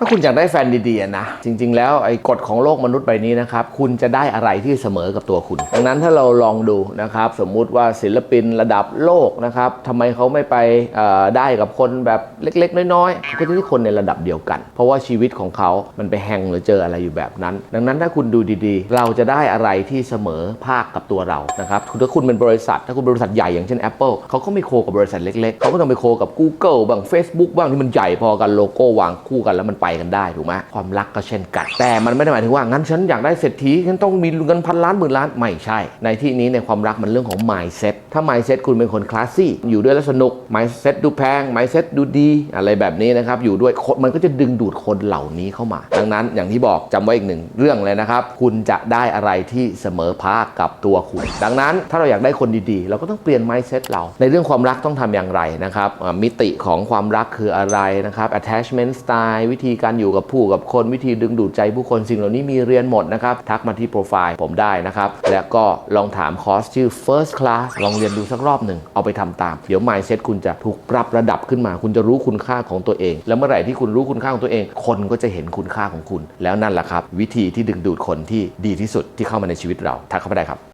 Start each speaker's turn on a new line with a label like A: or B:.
A: ถ้าคุณอยากได้แฟนดีๆนะ จริง ๆ แล้วไอ้กฎของโลกมนุษย์ใบนี้นะครับ คุณจะได้อะไรที่เสมอกับตัวคุณ ดังนั้นถ้าเราลองดูนะครับ สมมุติว่าศิลปินระดับโลกนะครับทำไมเขาไม่ไปได้กับคนแบบเล็ก ๆ น้อยๆก็จะได้คนในระดับเดียวกัน เพราะว่าชีวิตของเขา มันไปแฮงหรือเจออะไรอยู่แบบนั้น ดังนั้นถ้าคุณดูดีๆ เราจะได้อะไรที่เสมอภาคกับตัวเรานะครับถ้าคุณเป็นบริษัท ถ้าคุณบริษัทใหญ่อย่างเช่น Apple เขาก็ไม่โคกับบริษัทเล็ก ๆเขาก็ต้องไปโคกับ Google บ้าง Facebook บ้างที่มันใหญ่พอกันโลโก้วางคู่กันแล้วมันไปกันได้ถูกไหมความรักก็เช่นกัน แต่มันไม่ได้หมายถึงว่างั้นฉันอยากได้เศรษฐีฉันต้องมีเงินพันล้านหมื่นล้านไม่ใช่ ในที่นี้ในความรักมันเรื่องของ mindset ถ้า mindset คุณเป็นคนคลาสซี่อยู่ด้วยแล้วสนุก mindset ดูแพง mindset ดูดีอะไรแบบนี้นะครับอยู่ด้วยคนมันก็จะดึงดูดคนเหล่านี้เข้ามา ดังนั้นอย่างที่บอกจำไว้อีกหนึ่งเรื่องเลยนะครับ คุณจะได้อะไรที่เสมอภาคกับตัวคุณ ดังนั้นถ้าเราอยากได้คนดีๆ เราก็ต้องเปลี่ยน mindset เรา ในเรื่องความรักต้องทำอย่างไรนะครับมิติของความรักคืออะไรนะครับ attachment style วิธีการอยู่กับผู้กับคนวิธีดึงดูดใจผู้คนสิ่งเหล่านี้มีเรียนหมดนะครับ ทักมาที่โปรไฟล์ผมได้นะครับ และก็ลองถามคอร์สชื่อ first class ลองเรียนดูสักรอบหนึ่งเอาไปทำตาม เดี๋ยว mindset คุณจะถูกปรับระดับขึ้นมา คุณจะรู้คุณค่าของตัวเอง แล้วเมื่อไหร่ที่คุณรู้คุณค่าของตัวเอง คนก็จะเห็นคุณค่าของคุณ แล้วนั่นแหละครับ วิธีที่ดึงดูดคนที่ดีที่สุดที่เข้ามาในชีวิตเราทักเข้าไปได้ครับ